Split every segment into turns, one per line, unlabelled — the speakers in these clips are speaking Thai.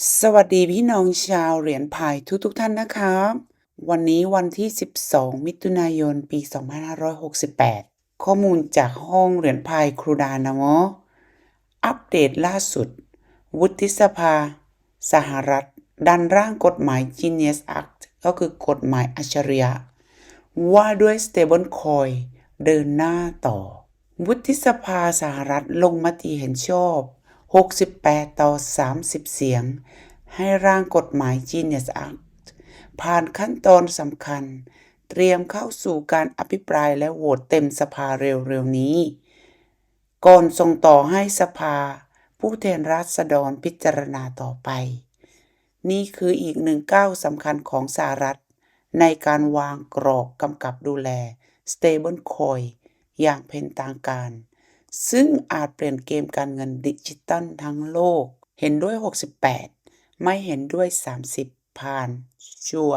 สวัสดีพี่น้องชาวเหรียญพายทุกทุกๆท่านนะครับวันนี้วันที่ 12 มิถุนายน ปี 2568 ข้อมูลจากห้องเหรียญพายครูดานะมะอัปเดตล่าสุด วุฒิสภา สหรัฐ ดันร่างกฎหมาย Genius Act ก็คือกฎหมายอัจฉริยะ ว่าด้วย stablecoin เดินหน้าต่อ วุฒิสภาสหรัฐลงมติเห็นชอบ 68 ต่อ 30 เสียง ให้ร่างกฎหมาย Genius Act ผ่านขั้นตอนสำคัญ เตรียมเข้าสู่การอภิปรายและโหวตเต็มสภาเร็วๆนี้ ก่อนส่งต่อให้สภา ผู้แทนราษฎรพิจารณาต่อไป นี่คืออีกหนึ่งก้าวสำคัญของสหรัฐ ในการวางกรอบกำกับดูแล stablecoin อย่างเป็นทางการ ซึ่งอาจเปลี่ยนเกมการเงินดิจิตัลทั้งโลก เห็นด้วย 68 ไม่เห็นด้วย 30 ผ่านชัว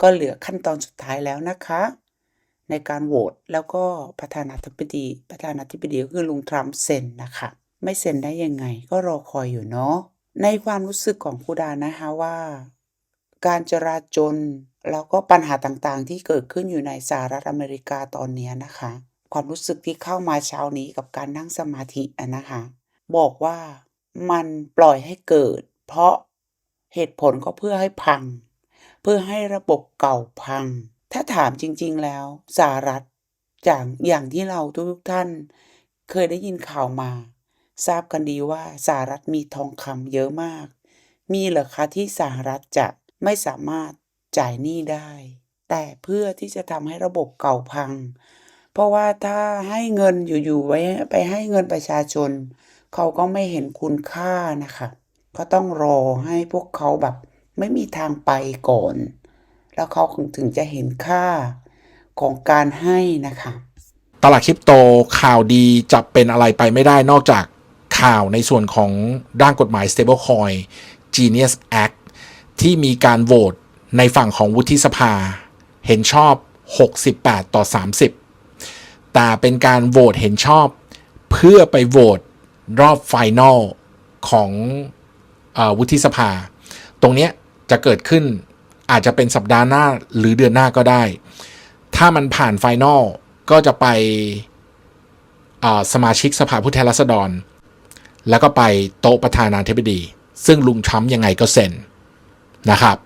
ก็เหลือขั้นตอนสุดท้ายแล้วนะคะ ในการโหวตแล้วก็ประธานาธิบดี ประธานาธิบดีก็คือลุงทรัมป์เซ็นนะคะ ไม่เซ็นได้ยังไงก็รอคอยอยู่เนาะในความรู้สึกของผู้ดานะคะว่า การจราจนแล้วก็ปัญหาต่างๆ ที่เกิดขึ้นอยู่ในสหรัฐอเมริกาตอนนี้นะคะ ความรู้สึกที่เข้ามาเช้านี้กับการนั่งสมาธิอะนะคะ บอกว่ามันปล่อยให้เกิด เพราะเหตุผลก็เพื่อให้พัง เพื่อให้ระบบเก่าพัง ถ้าถามจริง ๆ แล้วสหรัฐจากอย่างที่เราทุกท่าน เคยได้ยินข่าวมา ทราบกันดีว่าสหรัฐมีทองคำเยอะมาก มีเหรอคะที่สหรัฐจะไม่สามารถจ่ายหนี้ได้ แต่เพื่อที่จะทำให้ระบบเก่าพัง เพราะว่าถ้าให้เงินอยู่ๆไว้ไปให้เงินประชาชน เขาก็ไม่เห็นคุณค่านะคะก็ต้องรอให้พวกเขาแบบไม่มีทางไปก่อน แล้วเขาถึงจะเห็นค่าของการให้นะคะ
ตลาดคริปโตข่าวดีจะเป็นอะไรไปไม่ได้นอกจากข่าวในส่วนของด้านกฎหมาย stablecoin Genius Act ที่มีการโหวตในฝั่งของวุฒิสภา เห็นชอบ 68 ต่อ 30 แต่เป็นการโหวตเห็นชอบ เพื่อไปโหวตรอบไฟนอลของอวุฒิสภา ตรงนี้จะเกิดขึ้นอาจจะเป็นสัปดาห์หน้าหรือเดือนหน้าก็ได้ ถ้ามันผ่านไฟนอลก็จะไปสมาชิกสภาผู้แทนราษฎร แล้วก็ไปโต๊ะประธานาธิบดี ซึ่งลุงทรัมป์ยังไงก็เซ็นนะครับ